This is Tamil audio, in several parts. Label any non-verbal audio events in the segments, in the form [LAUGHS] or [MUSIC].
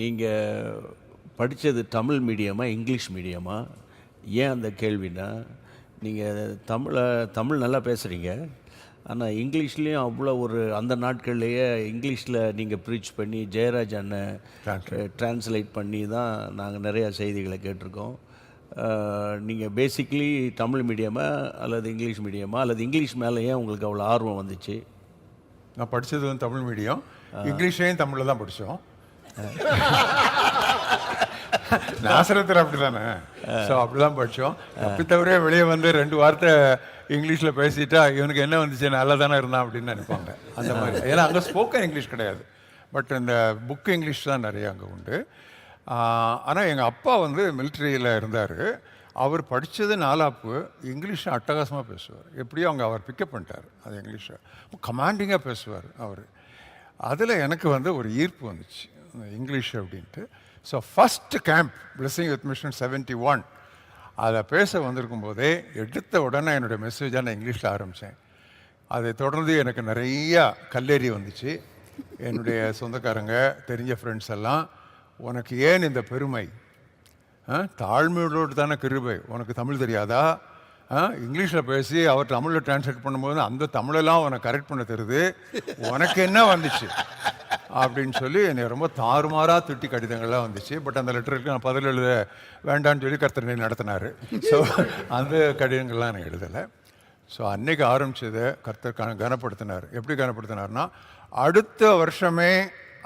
நீங்கள் படித்தது தமிழ் மீடியமா இங்கிலீஷ் மீடியமா? ஏன் அந்த கேள்வினா நீங்கள் தமிழை தமிழ் நல்லா பேசுகிறீங்க ஆனால் இங்கிலீஷ்லேயும் அவ்வளோ ஒரு அந்த நாட்கள்லேயே இங்கிலீஷில் நீங்கள் ப்ரீச் பண்ணி ஜெயராஜ் அண்ணன் ட்ரான்ஸ்லேட் பண்ணி தான் நாங்கள் நிறையா செய்திகளை கேட்டிருக்கோம். நீங்கள் பேசிக்லி தமிழ் மீடியமா அல்லது இங்கிலீஷ் மீடியமா? அல்லது இங்கிலீஷ் மேலே ஏன் உங்களுக்கு அவ்வளோ ஆர்வம் வந்துச்சு? நான் படித்தது வந்து தமிழ் மீடியம். இங்கிலீஷையும் தமிழில் தான் படித்தோம் [LAUGHS] நாசரத்தில் அப்படி தானே ஸோ அப்படிதான் படித்தோம் அப்படி தவிர வெளியே வந்து ரெண்டு வார்த்தை இங்கிலீஷில் பேசிட்டா இவனுக்கு என்ன வந்துச்சு? நல்லா தானே இருந்தான் அப்படின்னு நினைப்பாங்க. அந்த மாதிரி. ஏன்னா அங்கே ஸ்போக்கன் இங்கிலீஷ் கிடையாது. பட் இந்த புக் இங்கிலீஷ் தான் நிறைய அங்கே உண்டு. ஆனால் எங்கள் அப்பா வந்து மிலிட்ரியில் இருந்தார். அவர் படித்தது நாலாப்பு இங்கிலீஷ் அட்டகாசமாக பேசுவார். எப்படியும் அவங்க அவர் பிக்கப் பண்ணிட்டார் அது இங்கிலீஷை. கமாண்டிங்காக பேசுவார் அவர். அதில் எனக்கு வந்து ஒரு ஈர்ப்பு வந்துச்சு. இங்கிலீஷ் அப்படின்ட்டு. So first camp blessing with mission seventy one அதை பேச வந்திருக்கும் போதே எடுத்த உடனே என்னுடைய மெசேஜாக நான் இங்கிலீஷில் ஆரம்பித்தேன் அதை தொடர்ந்து எனக்கு நிறையா கல்லேறி வந்துச்சு. என்னுடைய சொந்தக்காரங்க தெரிஞ்ச ஃப்ரெண்ட்ஸ் எல்லாம் உனக்கு ஏன் இந்த பெருமை? ஆ, தாழ்மையோடு தானே கிருபை. உனக்கு தமிழ் தெரியாதா? இங்கிலீஷில் பேசி அவர் தமிழில் டிரான்ஸ்லேட் பண்ணும்போது அந்த தமிழெல்லாம் உனக்கு கரெக்ட் பண்ண தருது. உனக்கு என்ன வந்துச்சு? அப்படின்னு சொல்லி என்னை ரொம்ப தாறுமாறாக திட்டி கடிதங்கள்லாம் வந்துச்சு. பட் அந்த லெட்டருக்கு நான் பதில் எழுத வேண்டாம்னு சொல்லி கர்த்தனை நடத்தினார். ஸோ அந்த கடிதங்கள்லாம் நான் எழுதலை. ஸோ அன்னைக்கு ஆரம்பிச்சதை கர்த்தர் கன கனப்படுத்தினார். எப்படி கனப்படுத்தினார்னா அடுத்த வருஷமே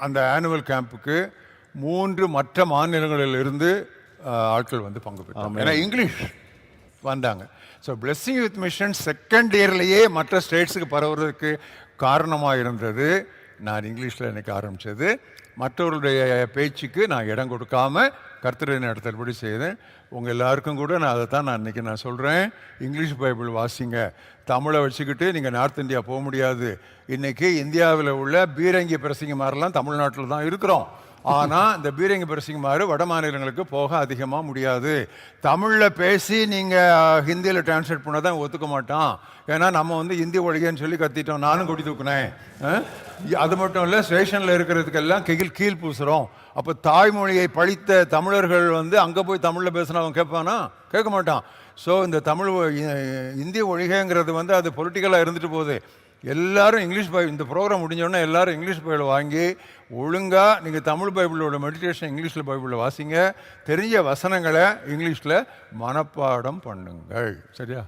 அந்த ஆனுவல் கேம்புக்கு மூன்று மற்ற மாநிலங்களில் இருந்து ஆட்கள் வந்து பங்கு பெற்றாங்க ஏன்னா இங்கிலீஷ் வந்தாங்க. So blessing with mission second இயர்லேயே மற்ற ஸ்டேட்ஸுக்கு பரவுறதுக்கு காரணமாக இருந்தது. நான் இங்கிலீஷில் எனக்கு ஆரம்பித்தது மற்றவர்களுடைய பேச்சுக்கு நான் இடம் கொடுக்காம கர்த்தரை நடத்தல்படி செய்தேன். உங்கள் எல்லாருக்கும் கூட நான் அதை தான் நான் இன்றைக்கி நான் சொல்கிறேன் இங்கிலீஷ் பைபிள் வாசிங்க. தமிழை வச்சுக்கிட்டு நீங்கள் நார்த் இந்தியா போக முடியாது. இன்றைக்கி இந்தியாவில் உள்ள பீரங்கி பிரசிங்க மாதிரிலாம் தமிழ்நாட்டில் தான் இருக்கிறோம். ஆனால் இந்த பீரங்கி பிரசிங்கமாறு மாதிரி வட மாநிலங்களுக்கு போக அதிகமாக முடியாது. தமிழில் பேசி நீங்கள் ஹிந்தியில் டிரான்ஸ்லேட் பண்ண தான் ஒத்துக்க மாட்டான். ஏன்னா நம்ம வந்து ஹிந்தி ஒழிகன்னு சொல்லி கத்திட்டோம். நானும் கொடி தூக்குனேன். அது மட்டும் இல்லை ஸ்டேஷனில் இருக்கிறதுக்கெல்லாம் கீழ் கீழ் பூசுகிறோம் அப்போ தாய்மொழியை படித்த தமிழர்கள் வந்து அங்கே போய் தமிழில் பேசினா அவன் கேட்பானா? கேட்க மாட்டான். ஸோ இந்த தமிழ் ஒ- இந்திய ஒழிகைங்கிறது வந்து அது பொலிட்டிக்கலாக இருந்துட்டு போகுது. எல்லாரும் இங்கிலீஷ் பை இந்த ப்ரோக்ராம் முடிஞ்சோடனே எல்லாரும் இங்கிலீஷ் பைபிள் வாங்கி ஒழுங்காக நீங்கள் தமிழ் பைபிளோட மெடிடேஷன் இங்கிலீஷில் பைபிளில் வாசிங்க. தெரிஞ்ச வசனங்களை இங்கிலீஷில் மனப்பாடம் பண்ணுங்கள். சரியா?